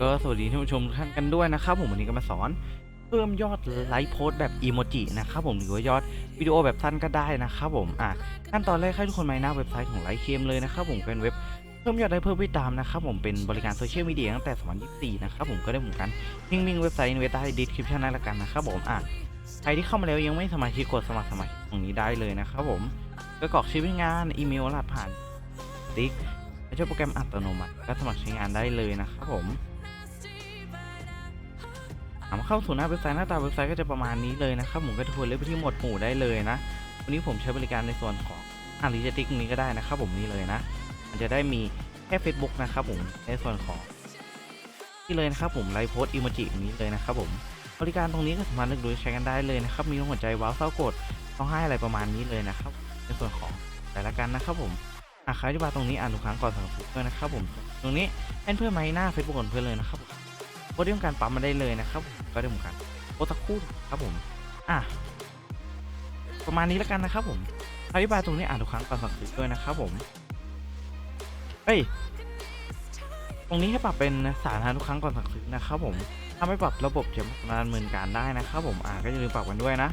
ก็สวัสดีท่านผู้ชมทุกท่านกันด้วยนะครับผมวันนี้ก็มาสอน เพิ่มยอดไลค์โพสแบบอีโมจินะครับผมหรือว่ายอดวิดีโอแบบสั้นก็ได้นะครับผมอะขั้นตอนแรกให้ทุกคนมาหน้าเว็บไซต์ของไลค์เคมเลยนะครับผมเป็นเว็บเพิ่มยอดได้เพิ่มไปตามนะครับผมเป็นบริการโซเชียลมีเดียตั้งแต่2024นะครับผมก็ได้เหมือนกันลิงก์ลิงเว็บไซต์ไว้ใต้ดีสคริปชั่นนั่นละกันนะครับผมอะใครที่เข้ามาแล้วยังไม่สมาชิกกดสมัครสมาชิกตรงนี้ได้เลยนะครับผมก็กรอกชื่อพนักงานอีเมลรหัสผ่านติ๊กและใช้โปรแกรมอัตโนมัติก็สมัครใช้งานได้เลยนะครับผม ถาเข้าสู่หน้าเว็บไซต์หน้าตาเว็บไซต์ก็จะประมาณนี้เลยนะครับผมก็จะทวนเลือกไปที่หมวดหมู่ได้เลยนะ วันนี้ผมใช้บริการในส่วนของอาริจติกนี้ก็ได้นะครับผมนี่เลยนะ มันจะได้มีแค่ Facebook นะครับผมในส่วนของนี่เลยนะครับผมไลฟ์โพสอิโมจินี้เลยนะครับผมบริการตรงนี้ก็สามารถเลือกดูใช้กันได้เลยนะครับมีหัวใจว้าวเศร้ากดร้องไห้อะไรประมาณนี้เลยนะครับ ในส่วนของแต่ละกันนะครับผมอะใครที่มาตรงนี้อ่านทุกครั้งก่อนสั่งซื้อด้วยนะครับผม ตรงนี้เป็นเพื่อนไหมาให้หน้า Facebook ของเพื่อนเลยนะครับ โพสต์เรื่องการปั๊มมาได้เลยนะครับ ก็ได้เหมือนกันโพสต์สักครู่ครับผม อะ ประมาณนี้แล้วกันนะครับผมอธิบายตรงนี้อ่านทุกครั้งก่อนสั่งซื้อด้วยนะครับผมเฮ้ย ตรงนี้ให้ปรับเป็นสาธารณะทุกครั้งก่อนสั่งซื้อนะครับผม ถ้าไม่ปรับระบบจะไม่สามารถดำเนินการได้นะครับผม อ่าก็อย่าลืมปรับกันด้วยนะ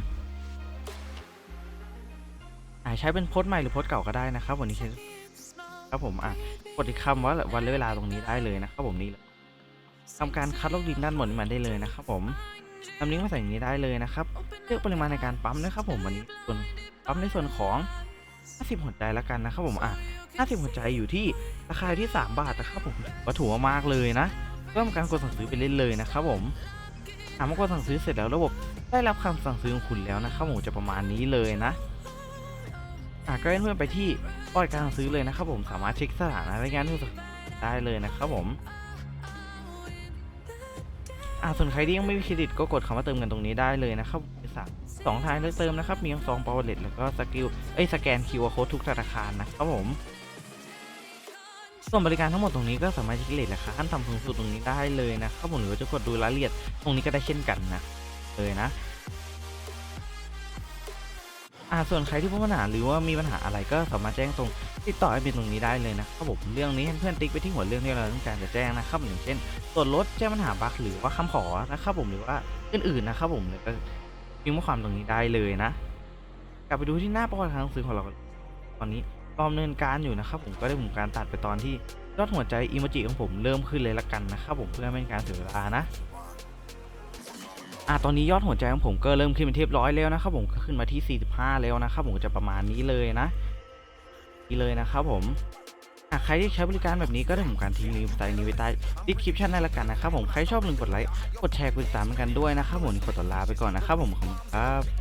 อ่าใช้เป็นโพสต์ใหม่หรือโพสต์เก่าก็ได้นะครับ วันนี้ครับผมอะกดอีกคำว่าวันแลเวลาตรงนี้ได้เลยนะครับผมนี่เลย ทำการคัดลอกดินด้านบนนี้มาได้เลยนะครับผมนำลิงก์มาใส่อย่างนี้ได้เลยนะครับเลือกปริมาณในการปั๊มนะครับผมวันนี้ส่วนปั๊มในส่วนของ 50 หัวใจแล้วกันนะครับผมอะ50 หัวใจอยู่ที่ราคาที่ 3 บาทนะครับผมวัตถุมากเลยนะเริ่มการกดสั่งซื้อไปเล่นเลยนะครับผมหากมื่อกดสั่งซื้อเสร็จแล้วระบบได้รับคำสั่งซื้อของคุณแล้วนะครับผมจะประมาณนี้เลยนะอะก็ให้เพื่อนไปที่บริการสั่งซื้อเลยนะครับผมสามารถเช็คสถานะรายงานที่ได้เลยนะครับผม อ่าส่วนใครที่ยังไม่มีเครดิตก็กดคำว่าเติมเงินตรงนี้ได้เลยนะครับมีสามสองทางเลือกเติมนะครับ มีทั้งซองปาวเลตแล้วก็สกิลเอ้ยสแกนคิวโค้ดทุกธนาคารนะครับผมส่วนบริการทั้งหมดตรงนี้ก็สามารถเช็คเลทราคาขั้นต่ำสูงสุดตรงนี้ได้เลยนะครับผมหรือว่าจะกดดูรายละเอียดตรงนี้ก็ได้เช่นกันนะเลยนะ อ่าส่วนใครที่พบปัญหาหรือว่ามีปัญหาอะไรก็สามารถแจ้งตรงติดต่อแอดมินตรงนี้ได้เลยนะครับผมเรื่องนี้เพื่อนติ๊กไปที่หัวเรื่องที่เราต้องการจะแจ้งนะครับอย่างเช่นส่วนลดแจ้งปัญหาบั๊กหรือว่าคำขอนะครับผมหรือว่าอื่นๆนะครับผมแล้วก็พิมพ์ข้อความตรงนี้ได้เลยนะ กลับไปดูที่หน้าประวัติการหนังสือของเราตอนนี้รอดำเนินการอยู่นะครับผมก็ได้ผมการตัดไปตอนที่ยอดหัวใจอีโมจิของผมเริ่มขึ้นเลยละกันนะครับผมเพื่อไม่เป็นการเสียเวลานะ อะตอนนี้ยอดหัวใจของผมก็เริ่มขึ้นเป็นที่เทียบร้อยแล้วนะครับผมก็ขึ้นมาที่ 45 แล้วนะครับผมจะประมาณนี้เลยนะนี่เลยนะครับผมหากใครที่ใช้บริการแบบนี้ก็ได้ผมการทิ้งลิงก์ใต้นี้ไว้ใต้ดีคลิปชั่นได้ละกันนะครับผมใครชอบลืมกดไลค์กดแชร์กดติดตามกันด้วยนะครับผมขอตัวลาไปก่อนนะครับผมขอบคุณครับ